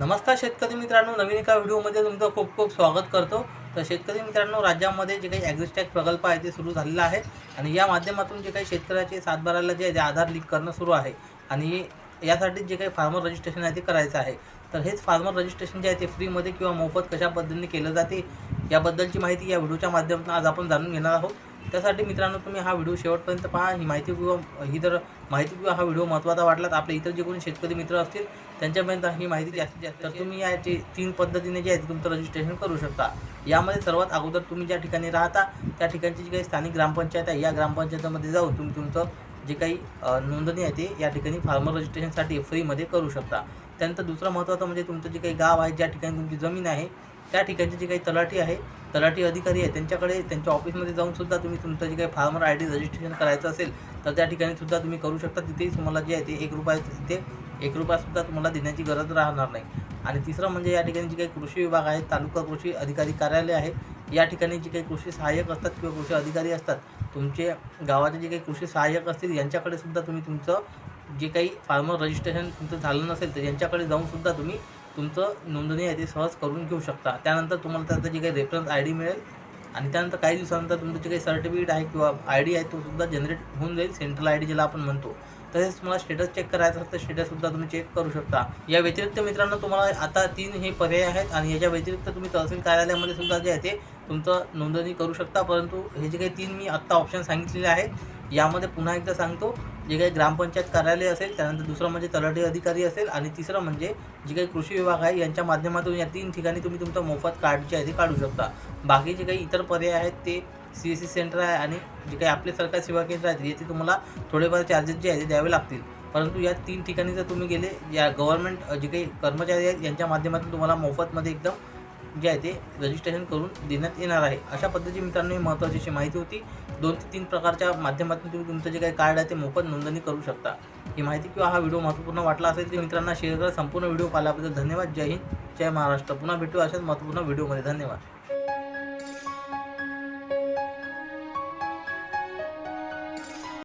नमस्कार शेतकरी मित्रांनो नवीन एका व्हिडिओमध्ये तुमचं खूप खूप स्वागत करतो. तर शेतकरी मित्रांनो राज्यामध्ये जे काही ॲग्रिस्टॅक प्रकल्प आहे ते सुरू झालेला आहे. आणि या माध्यमातून जे काही शेतकऱ्याचे सातबाराला जे आहे ते आधार लिंक करणं सुरू आहे. आणि यासाठी जे काही फार्मर रजिस्ट्रेशन आहे ते करायचं आहे. तर हेच फार्मर रजिस्ट्रेशन जे आहे ते फ्रीमध्ये किंवा मोफत कशा पद्धतीने केलं जाते याबद्दलची माहिती या व्हिडिओच्या माध्यमातून आज आपण जाणून घेणार आहोत. त्यासाठी मित्रांनो तुम्ही हा व्हिडिओ शेवटपर्यंत पहा. ही माहिती किंवा ही जर माहिती किंवा हा व्हिडिओ महत्त्वाचा वाटला तर आपले इतर जे कोणी शेतकरी मित्र असतील त्यांच्यापर्यंत ही माहिती जास्तीत जास्त तर तुम्ही याची तीन पद्धतीने जे आहे तुमचं रजिस्ट्रेशन करू शकता. यामध्ये सर्वात अगोदर तुम्ही ज्या ठिकाणी राहता त्या ठिकाणची जी काही स्थानिक ग्रामपंचायत आहे या ग्रामपंचायतीमध्ये जाऊन तुम्ही तुमचं जे काही नोंदणी आहे ते या ठिकाणी फार्मर रजिस्ट्रेशनसाठी फ्रीमध्ये करू शकता. त्यानंतर दुसरं महत्त्वाचं म्हणजे तुमचं जे काही गाव आहे ज्या ठिकाणी तुमची जमीन आहे त्या ठिकाणची जी काही तलाठी आहे तलाठी अधिकारी आहे त्यांच्याकडे त्यांच्या ऑफिसमध्ये जाऊन सुद्धा तुम्ही तुमचं जे काही फार्मर आय डी रजिस्ट्रेशन करायचं असेल तर त्या ठिकाणी सुद्धा तुम्ही करू शकता. तिथेही तुम्हाला जे आहे ते एक रुपया तिथे एक रुपयासुद्धा तुम्हाला देण्याची गरज राहणार नाही. आणि तिसरं म्हणजे या ठिकाणी जे काही कृषी विभाग आहे तालुका कृषी अधिकारी कार्यालय आहे या ठिकाणी जे काही कृषी सहाय्यक असतात किंवा कृषी अधिकारी असतात तुमचे गावाचे जे काही कृषी सहाय्यक असतील यांच्याकडे सुद्धा तुम्ही तुमचं जे काही फार्मर रजिस्ट्रेशन तुमचं झालं नसेल तर यांच्याकडे जाऊनसुद्धा तुम्ही तुमचं नोंदणी आहे ते सहज करून घेऊ शकता. त्यानंतर तुम्हाला त्याचं जे काही रेफरन्स आय डी मिळेल आणि त्यानंतर काही दिवसानंतर तुमचं जे काही सर्टिफिकेट आहे किंवा आय डी आहे तो सुद्धा जनरेट होऊन जाईल सेंट्रल आय डी ज्याला आपण म्हणतो. तसेच तुम्हाला स्टेटस चेक करायचं असतं स्टेटससुद्धा तुम्ही चेक करू शकता. या व्यतिरिक्त मित्रांनो तुम्हाला आता तीन हे पर्याय आहेत आणि याच्या व्यतिरिक्त तुम्ही तहसील कार्यालयामध्ये सुद्धा जे आहे ते तुमचं नोंदणी करू शकता. परंतु हे जे काही तीन मी आत्ता ऑप्शन सांगितलेले आहे यामध्ये पुन्हा एकदा सांगतो. जे काही ग्रामपंचायत कार्यालय असेल त्यानंतर दुसरं म्हणजे तलाठी अधिकारी असेल आणि तिसरं म्हणजे जे काही कृषी विभाग आहे यांच्या माध्यमातून या तीन ठिकाणी तुम्ही तुमचं मोफत कार्ड जे आहे ते काढू शकता. बाकी जे काही इतर पर्याय आहेत ते सी एस सी सेंटर आहे आणि जे काही आपले सरकारी सेवा केंद्र आहेत याचे तुम्हाला थोडेफार चार्जेस जे आहे ते द्यावे लागतील. परंतु या तीन ठिकाणी जर तुम्ही गेले या गव्हर्नमेंट जे काही कर्मचारी आहेत यांच्या माध्यमातून तुम्हाला मोफतमध्ये एकदम जे आहे ते रजिस्ट्रेशन करून देण्यात येणार आहे. अशा पद्धतीची मित्रांनो ही महत्त्वाची अशी माहिती होती. दोन ते तीन प्रकारच्या माध्यमातून तुम्ही तुमचं जे काही कार्ड आहे ते मोफत नोंदणी करू शकता. ही माहिती किंवा हा व्हिडिओ महत्त्वपूर्ण वाटला असेल तर मित्रांना शेअर करा. संपूर्ण व्हिडिओ पाहिल्याबद्दल धन्यवाद. जय हिंद. जय महाराष्ट्र. पुन्हा भेटू अशाच महत्त्वपूर्ण व्हिडिओमध्ये. धन्यवाद.